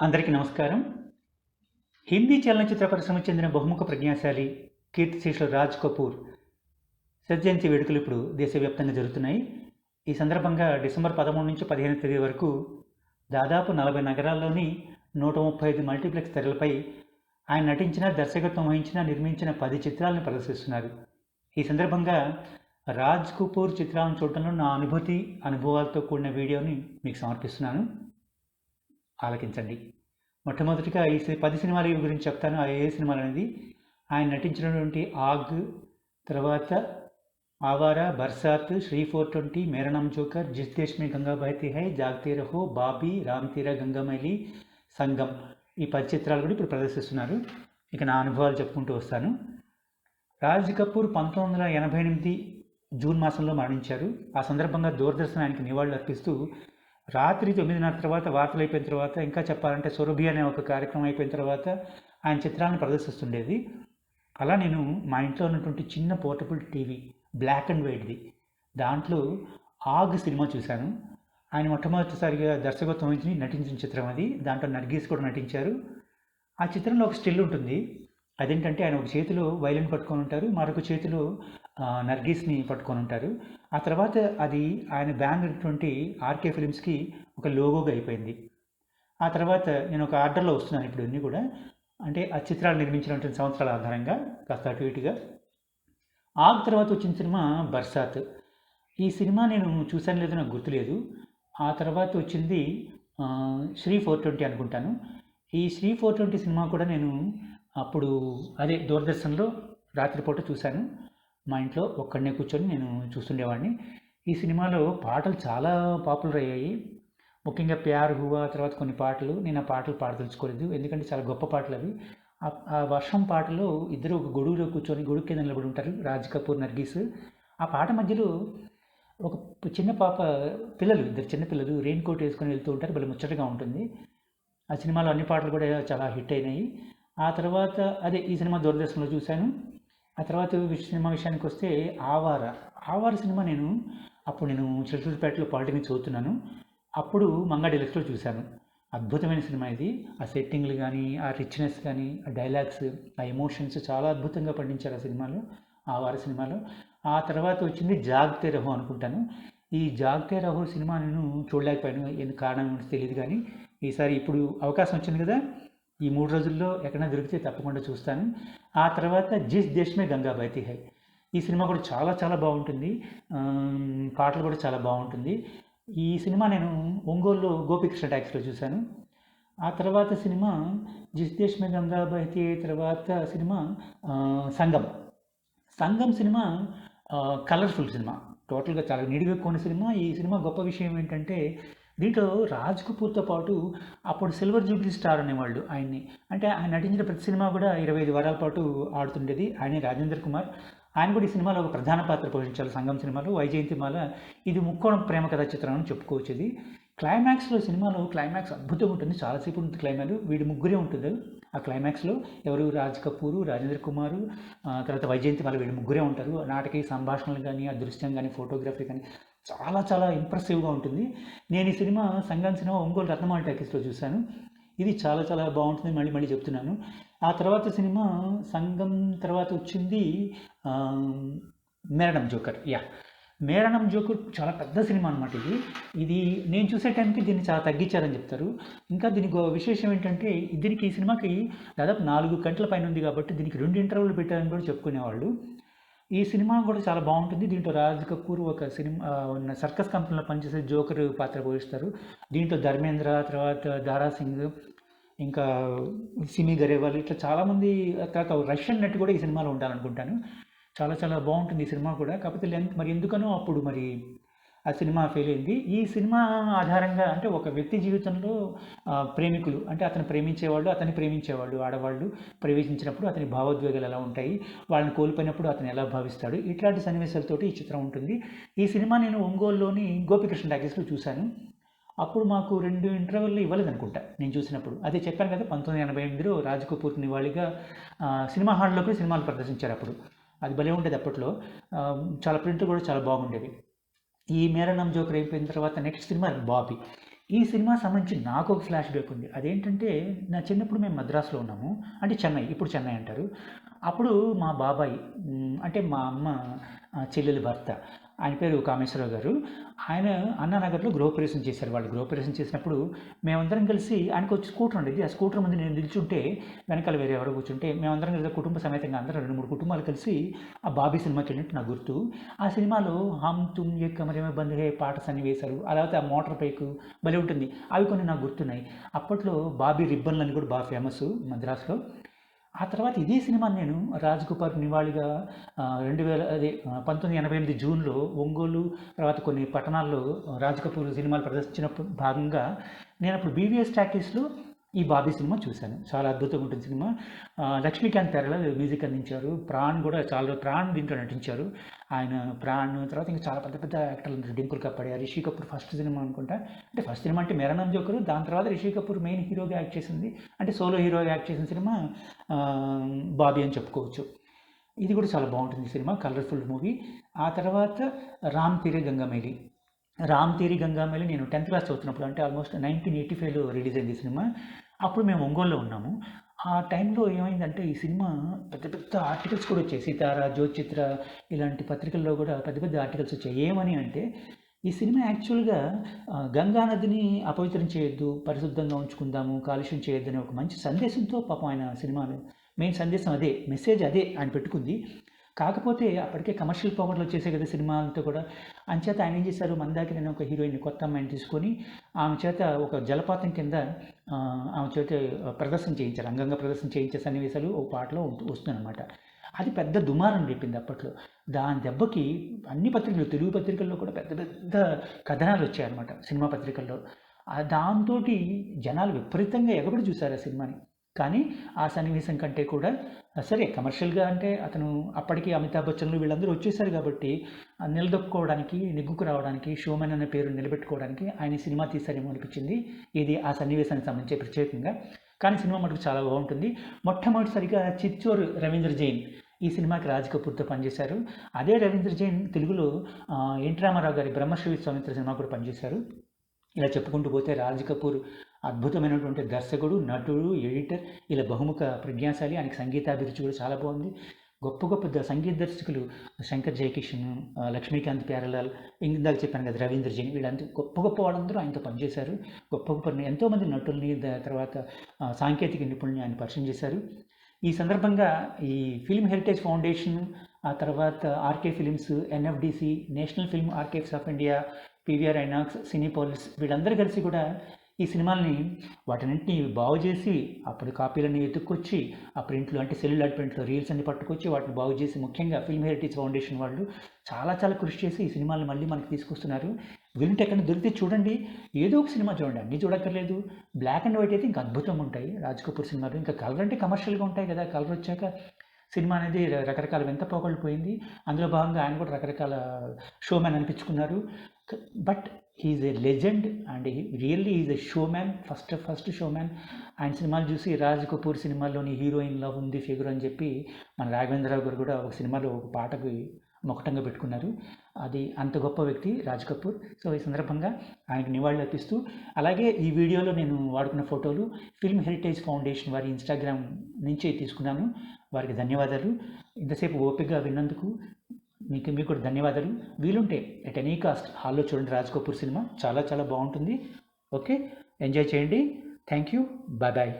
అందరికీ నమస్కారం. హిందీ చలనచిత్ర పరిశ్రమకు చెందిన బహుముఖ ప్రజ్ఞాశాలి కీర్తిశేషులు రాజ్ కపూర్ సజ్జయంతి వేడుకలు ఇప్పుడు దేశవ్యాప్తంగా జరుగుతున్నాయి. ఈ సందర్భంగా డిసెంబర్ పదమూడు నుంచి పదిహేను తేదీ వరకు దాదాపు నలభై నగరాల్లోని నూట ముప్పై ఐదు మల్టీప్లెక్స్ తెరలపై ఆయన నటించిన దర్శకత్వం వహించిన నిర్మించిన పది చిత్రాలను ప్రదర్శిస్తున్నారు. ఈ సందర్భంగా రాజ్ కపూర్ చిత్రాలను చూడటంలో నా అనుభూతి అనుభవాలతో కూడిన వీడియోని మీకు సమర్పిస్తున్నాను. ఆలకించండి. మొట్టమొదటిగా ఈ పది సినిమాల గురించి చెప్తాను. ఆ ఏ సినిమాలు అనేది ఆయన నటించినటువంటి ఆగ్ తర్వాత Awara Barsaat Shri four twenty మేరణం joker Jis Desh గంగాభైతి గంగా బహతి హై జాగ్తే రహో బాబీ రామ్ తీరా గంగామైలి సంగం ఈ పది చిత్రాలు కూడా ఇప్పుడు ప్రదర్శిస్తున్నారు. ఇక నా అనుభవాలు చెప్పుకుంటూ వస్తాను. రాజ్ కపూర్ పంతొమ్మిది వందల ఎనభై ఎనిమిది జూన్ మాసంలో మరణించారు. ఆ సందర్భంగా దూరదర్శన్ ఆయనకి నివాళులు అర్పిస్తూ రాత్రి తొమ్మిదిన్నర తర్వాత వార్తలు అయిపోయిన తర్వాత ఇంకా చెప్పాలంటే సురభి అనే ఒక కార్యక్రమం అయిపోయిన తర్వాత ఆయన చిత్రాలను ప్రదర్శిస్తుండేది. అలా నేను మా ఇంట్లో ఉన్నటువంటి చిన్న పోర్టబుల్ టీవీ బ్లాక్ అండ్ వైట్ది దాంట్లో ఆగ్ సినిమా చూశాను. ఆయన మొట్టమొదటిసారిగా దర్శకత్వం వహించి నటించిన చిత్రం అది. దాంట్లో నర్గీస్ కూడా నటించారు. ఆ చిత్రంలో ఒక స్టిల్ ఉంటుంది. అదేంటంటే ఆయన ఒక చేతిలో వైలిన్ పట్టుకొని ఉంటారు. మరొక చేతిలో నర్గీస్ని పట్టుకొని ఉంటారు ఆ తర్వాత అది ఆయన బ్యాన్ ఉన్నటువంటి ఆర్కే ఫిలిమ్స్కి ఒక లోగోగా అయిపోయింది. ఆ తర్వాత నేను ఒక ఆర్డర్లో వస్తున్నాను ఇప్పుడు అన్నీ కూడా. అంటే ఆ చిత్రాలు నిర్మించినటువంటి సంవత్సరాల ఆధారంగా కాస్త అటు ఇటుగా. ఆ తర్వాత వచ్చిన సినిమా బర్సాత్. ఈ సినిమా నేను చూసాను లేదో నాకు గుర్తులేదు. ఆ తర్వాత వచ్చింది శ్రీ ఫోర్ ట్వంటీ అనుకుంటాను. ఈ శ్రీ ఫోర్ ట్వంటీ సినిమా కూడా నేను అప్పుడు అదే దూరదర్శన్లో రాత్రిపూట చూశాను. మా ఇంట్లో ఒక్కడనే కూర్చొని నేను చూస్తుండేవాడిని. ఈ సినిమాలో పాటలు చాలా పాపులర్ అయ్యాయి. ముఖ్యంగా ప్యార్ హువా తర్వాత కొన్ని పాటలు. నేను ఆ పాటలు పాడదలుచుకోలేదు. ఎందుకంటే చాలా గొప్ప పాటలు అవి. ఆ- వర్షం పాటలో ఇద్దరు ఒక గొడుగులో కూర్చొని గొడుగు కింద నిలబడి ఉంటారు రాజ్ కపూర్ నర్గీస్. ఆ పాట మధ్యలో ఒక చిన్న పాప పిల్లలు ఇద్దరు చిన్న పిల్లలు రెయిన్ కోట్ వేసుకొని వెళ్తూ ఉంటారు. భలే ముచ్చటగా ఉంటుంది. ఆ సినిమాలో అన్ని పాటలు కూడా చాలా హిట్ అయినాయి. ఆ తర్వాత అదే ఈ సినిమా దూరదర్శన్లో చూశాను. ఆ తర్వాత సినిమా విషయానికి వస్తే ఆవార. ఆవార సినిమా నేను అప్పుడు నేను చిలకలపేటలో పాలిటెక్నిక్ చదువుతున్నాను. అప్పుడు మంగా డెలక్స్లో చూశాను. అద్భుతమైన సినిమా ఇది. ఆ సెట్టింగ్లు కానీ ఆ రిచ్నెస్ కానీ ఆ డైలాగ్స్ ఆ ఎమోషన్స్ చాలా అద్భుతంగా పండించారు ఆ సినిమాలో ఆ వార సినిమాలో. ఆ తర్వాత వచ్చింది జాగ్తే రహో అనుకుంటాను. ఈ జాగ్తే రహో సినిమా నేను చూడలేకపోయాను. ఎందుకు కారణం తెలియదు కానీ ఈసారి ఇప్పుడు అవకాశం వచ్చింది కదా ఈ మూడు రోజుల్లో ఎక్కడైనా దొరికితే తప్పకుండా చూస్తాను. ఆ తర్వాత జిస్ దేశ్ మే గంగా బహతి హై. ఈ సినిమా కూడా చాలా చాలా బాగుంటుంది. పాటలు కూడా చాలా బాగుంటుంది. ఈ సినిమా నేను ఒంగోలులో గోపికృష్ణ ట్యాక్స్లో చూశాను. ఆ తర్వాత సినిమా జిస్ దేశ్ మే గంగా బహతి తర్వాత cinema Sangam. Sangam cinema colourful cinema. టోటల్గా చాలా నిడిగా కొన్ని సినిమా. ఈ సినిమా గొప్ప విషయం ఏంటంటే దీంట్లో రాజ్ కపూర్తో పాటు అప్పుడు సిల్వర్ జూబ్లీ స్టార్ అనేవాళ్ళు ఆయన్ని. అంటే ఆయన నటించిన ప్రతి సినిమా కూడా ఇరవై ఐదు వారాల పాటు ఆడుతుండేది. ఆయనే రాజేంద్ర కుమార్. ఆయన కూడా ఈ సినిమాలో ఒక ప్రధాన పాత్ర పోషించారు. సంగం సినిమాలో వైజయంతిమాల ఇది ముక్కోణం ప్రేమ కథా చిత్రం అని చెప్పుకోవచ్చు ఇది క్లైమాక్స్లో సినిమాలో క్లైమాక్స్ అద్భుతంగా ఉంటుంది. చాలాసేపు ఉంటుంది క్లైమాక్స్. వీడి ముగ్గురే ఉంటుంది. ఆ క్లైమాక్స్లో ఎవరు? రాజ్ కపూరు రాజేంద్ర కుమారు తర్వాత వైజయంతి మళ్ళీ వీడి ముగ్గురే ఉంటారు. నాటకీ సంభాషణలు కానీ ఆ దృశ్యం కానీ ఫోటోగ్రఫీ కానీ చాలా చాలా ఇంప్రెసివ్గా ఉంటుంది. నేను ఈ సినిమా సంగం సినిమా ఒంగోలు రత్నమాల టాకీస్లో చూశాను. ఇది చాలా చాలా బాగుంటుంది. మళ్ళీ మళ్ళీ చెప్తున్నాను. ఆ తర్వాత సినిమా సంగం తర్వాత వచ్చింది Mera Naam Joker. Yeah. Mera Naam Joker చాలా పెద్ద సినిమా అనమాట ఇది. ఇది నేను చూసే టైంకి దీన్ని చాలా తగ్గించారని చెప్తారు. ఇంకా దీనికి విశేషం ఏంటంటే దీనికి ఈ సినిమాకి దాదాపు నాలుగు గంటల పైన ఉంది కాబట్టి దీనికి రెండు ఇంటర్వ్యూలు పెట్టారని కూడా చెప్పుకునేవాళ్ళు. ఈ సినిమా కూడా చాలా బాగుంటుంది. దీంట్లో రాజ్ కపూర్ ఒక సినిమా ఉన్న సర్కస్ కంపెనీలో పనిచేసే జోకర్ పాత్ర పోషిస్తారు. దీంట్లో ధర్మేంద్ర తర్వాత దారా సింగ్ ఇంకా సిమి గరేవాల్ ఇట్లా చాలామంది తర్వాత రష్యన్ నటి కూడా ఈ సినిమాలో ఉండాలనుకుంటాను. చాలా చాలా బాగుంటుంది ఈ సినిమా కూడా. కాకపోతే లెంత్ మరి ఎందుకనో అప్పుడు మరి ఆ సినిమా ఫెయిల్ అయింది. ఈ సినిమా ఆధారంగా అంటే ఒక వ్యక్తి జీవితంలో ప్రేమికులు అంటే అతను ప్రేమించేవాళ్ళు అతన్ని ప్రేమించేవాళ్ళు ఆడవాళ్ళు ప్రవేశించినప్పుడు అతని భావోద్వేగాలు ఎలా ఉంటాయి వాళ్ళని కోల్పోయినప్పుడు అతను ఎలా భావిస్తాడు ఇట్లాంటి సన్నివేశాలతోటి ఈ చిత్రం ఉంటుంది. ఈ సినిమా నేను ఒంగోలులోని గోపికృష్ణ టాకీస్లో చూశాను. అప్పుడు మాకు రెండు ఇంటర్వెల్లో ఇవ్వలేదు అనుకుంటా నేను చూసినప్పుడు. అదే చెప్పాను కదా పంతొమ్మిది ఎనభై ఎనిమిదిలో రాజ్ కపూర్ నివాళిగా సినిమా హాల్లో కూడా సినిమాలు ప్రదర్శించారు అప్పుడు. అది భలే ఉండేది అప్పట్లో. చాలా ప్రింట్లు కూడా చాలా బాగుండేవి. ఈ మేరణం జోకర్ అయిపోయిన తర్వాత నెక్స్ట్ సినిమా బాబీ. ఈ సినిమా సంబంధించి నాకు ఒక ఫ్లాష్ బ్యాక్ ఉంది. అదేంటంటే నా చిన్నప్పుడు మేము మద్రాసులో ఉన్నాము. అంటే చెన్నై ఇప్పుడు చెన్నై అంటారు. అప్పుడు మా బాబాయ్ అంటే మా అమ్మ చెల్లెలు చెల్లెలి భర్త ఆయన పేరు కామేశ్వరరావు గారు. ఆయన అన్నానగర్లో గృహప్రవేశం చేశారు వాళ్ళు. గృహప్రవేశం చేసినప్పుడు మేమందరం కలిసి ఆయనకు వచ్చి స్కూటర్ ఉండేది. ఆ స్కూటర్ ముందు నేను నిల్చుంటే వెనకాల వేరే ఎవరో కూర్చుంటే మేమందరం కలిసి కుటుంబ సమేతంగా అందరం రెండు మూడు కుటుంబాలు కలిసి ఆ బాబీ సినిమాకి వెళ్ళినట్టు నాకు గుర్తు. ఆ సినిమాలో హమ్ తుమ్ ఏ కమరేమే బంద్ హే పాట సన్నివేశాలు అలాగే ఆ మోటార్ బైక్ భలే ఉంటుంది. అవి కొన్ని నాకు గుర్తున్నాయి. అప్పట్లో బాబీ రిబ్బన్లు అని కూడా బాగా ఫేమస్ మద్రాసులో. ఆ తర్వాత ఇదే సినిమా నేను రాజ్ కుమార్ నివాళిగా రెండు వేల అదే పంతొమ్మిది ఎనభై ఎనిమిది జూన్లో ఒంగోలు తర్వాత కొన్ని పట్టణాల్లో రాజ్ కపూర్ సినిమాలు ప్రదర్శించినప్పుడు భాగంగా నేను అప్పుడు బీవీఎస్ టాకీస్లో ఈ బాబీ సినిమా చూశాను. చాలా అద్భుతంగా ఉంటుంది సినిమా. లక్ష్మీకాంత్ తెరలో మ్యూజిక్ అందించారు. ప్రాణ్ కూడా చాలా ప్రాణ్ దీంట్లో నటించారు. ఆయన ప్రాణ్ తర్వాత ఇంకా చాలా పెద్ద పెద్ద యాక్టర్లు ఉన్నారు. డింపుల్ రిషి కపూర్ ఫస్ట్ సినిమా అనుకుంటా. అంటే ఫస్ట్ సినిమా అంటే మెరణం జోకరు దాని తర్వాత రిషి కపూర్ మెయిన్ హీరోగా యాక్ట్ చేసింది. అంటే సోలో హీరోగా యాక్ట్ చేసిన సినిమా బాబీ అని చెప్పుకోవచ్చు. ఇది కూడా చాలా బాగుంటుంది సినిమా. Colourful movie. ఆ తర్వాత రామ్ తీరే గంగామేలి. రామ్ తీరి గంగామేలి నేను టెన్త్ క్లాస్ చదువుతున్నప్పుడు అంటే ఆల్మోస్ట్ నైన్టీన్ ఎయిటీ ఫైవ్లో రిలీజ్ అయింది సినిమా. అప్పుడు మేము ఒంగోలులో ఉన్నాము. ఆ టైంలో ఏమైందంటే ఈ సినిమా పెద్ద పెద్ద ఆర్టికల్స్ కూడా వచ్చాయి. సీతారా జ్యోతిచిత్ర ఇలాంటి పత్రికల్లో కూడా పెద్ద పెద్ద ఆర్టికల్స్ వచ్చాయి. ఏమని అంటే ఈ సినిమా యాక్చువల్గా గంగా నదిని అపవిత్రం చేయొద్దు పరిశుద్ధంగా ఉంచుకుందాము కాలుష్యం చేయొద్దు అనే ఒక మంచి సందేశంతో పాపం ఆయన సినిమాలో మెయిన్ సందేశం అదే మెసేజ్ అదే ఆయన పెట్టుకుంది. కాకపోతే అప్పటికే కమర్షియల్ పవర్లు వచ్చేసే కదా సినిమా అంతా కూడా. అంచేత ఆయన ఏం చేశారు? మందాకి నేను ఒక హీరోయిన్ కొత్త అమ్మాయిని తీసుకొని ఆమె చేత ఒక జలపాతం కింద ఆమె చేత ప్రదర్శన చేయించారు. అంగంగా ప్రదర్శన చేయించే సన్నివేశాలు ఒక పాటలో వస్తుందన్నమాట అది పెద్ద దుమారం రేపింది అప్పట్లో. దాని దెబ్బకి అన్ని పత్రికలు తెలుగు పత్రికల్లో కూడా పెద్ద పెద్ద కథనాలు వచ్చాయన్నమాట సినిమా పత్రికల్లో. దాంతో జనాలు విపరీతంగా ఎగబడి చూశారు ఆ సినిమాని. కానీ ఆ సన్నివేశం కంటే కూడా సరే కమర్షియల్గా అంటే అతను అప్పటికి అమితాబ్ బచ్చన్లు వీళ్ళందరూ వచ్చేసారు కాబట్టి నిలదొక్కుకోవడానికి నిగ్గుకు రావడానికి షోమెన్ అనే పేరు నిలబెట్టుకోవడానికి ఆయన సినిమా తీశారేమో అనిపించింది. ఇది ఆ సన్నివేశానికి సంబంధించి ప్రత్యేకంగా. కానీ సినిమా మటుకు చాలా బాగుంటుంది. మొట్టమొదటిసారిగా చిత్తూరు రవీంద్ర జైన్ ఈ సినిమాకి రాజ్ కపూర్తో పనిచేశారు. అదే రవీంద్ర జైన్ తెలుగులో ఎన్ ఎన్టీ రామారావు గారి బ్రహ్మశ్రీ స్వామిత్ర సినిమా కూడా పనిచేశారు. ఇలా చెప్పుకుంటూ పోతే రాజ్ కపూర్ అద్భుతమైనటువంటి దర్శకుడు నటుడు ఎడిటర్ ఇలా బహుముఖ ప్రజ్ఞాశాలి. ఆయనకి సంగీతాభిరుచి కూడా చాలా బాగుంది. గొప్ప గొప్ప సంగీత దర్శకులు శంకర్ జయకిషన్ లక్ష్మీకాంత్ ప్యారలాల్ ఇందాక చెప్పాను కదా రవీంద్ర జైన్ వీళ్ళంతా గొప్ప గొప్ప వాళ్ళందరూ ఆయనతో పనిచేశారు. గొప్ప గొప్ప ఎంతోమంది నటుల్ని తర్వాత సాంకేతిక నిపుణుల్ని ఆయన పరిచయం చేశారు. ఈ సందర్భంగా ఈ ఫిల్మ్ హెరిటేజ్ ఫౌండేషన్ ఆ తర్వాత RK films NFDC national film archives of India PVR INOX Cinepolis వీళ్ళందరూ కలిసి కూడా ఈ సినిమాల్ని వాటినింటిని బాగు చేసి అప్పుడు కాపీలన్నీ ఎత్తుక్కొచ్చి ఆ ప్రింట్లు అంటే సెల్యులార్ ప్రింట్లు రీల్స్ అన్ని పట్టుకొచ్చి వాటిని బాగు చేసి ముఖ్యంగా ఫిల్మ్ హెరిటేజ్ ఫౌండేషన్ వాళ్ళు చాలా చాలా కృషి చేసి ఈ సినిమాలను మళ్ళీ మనకి తీసుకొస్తున్నారు. వీలుంటే ఎక్కడ దొరికితే చూడండి. ఏదో ఒక సినిమా చూడండి. అన్నీ చూడక్కర్లేదు. బ్లాక్ అండ్ వైట్ అయితే ఇంకా అద్భుతంగా ఉంటాయి. రాజ్ కపూర్ సినిమాలు ఇంకా కలర్ అంటే కమర్షియల్గా ఉంటాయి కదా. కలర్ వచ్చాక సినిమా అనేది రకరకాల వింత పోగొళ్ళు పోయింది. అందులో భాగంగా ఆయన కూడా రకరకాల showman అనిపించుకున్నారు. But he's a legend and really is a showman first first showman. ఆయన సినిమాలు చూసి రాజ్ కపూర్ సినిమాల్లోని హీరోయిన్లో ఉంది ఫిగర్ అని చెప్పి మన రాఘవేంద్రరావు గారు కూడా ఒక సినిమాలో ఒక పాటకు మొకటంగా పెట్టుకున్నారు. అది అంత గొప్ప వ్యక్తి రాజ్ కపూర్. సో ఈ సందర్భంగా ఆయనకు నివాళులు అర్పిస్తూ అలాగే ఈ వీడియోలో నేను వాడుకున్న ఫోటోలు ఫిల్మ్ హెరిటేజ్ ఫౌండేషన్ వారి ఇన్స్టాగ్రామ్ నుంచి తీసుకున్నాను. వారికి ధన్యవాదాలు. ఇంతసేపు ఓపికగా విన్నందుకు మీకు మీకు కూడా ధన్యవాదాలు. వీలుంటే ఎట్ ఎనీ కాస్ట్ హాల్లో చూడండి రాజ్ కపూర్ సినిమా. చాలా చాలా బాగుంటుంది. ఓకే? ఎంజాయ్ చేయండి. Thank you. Bye bye.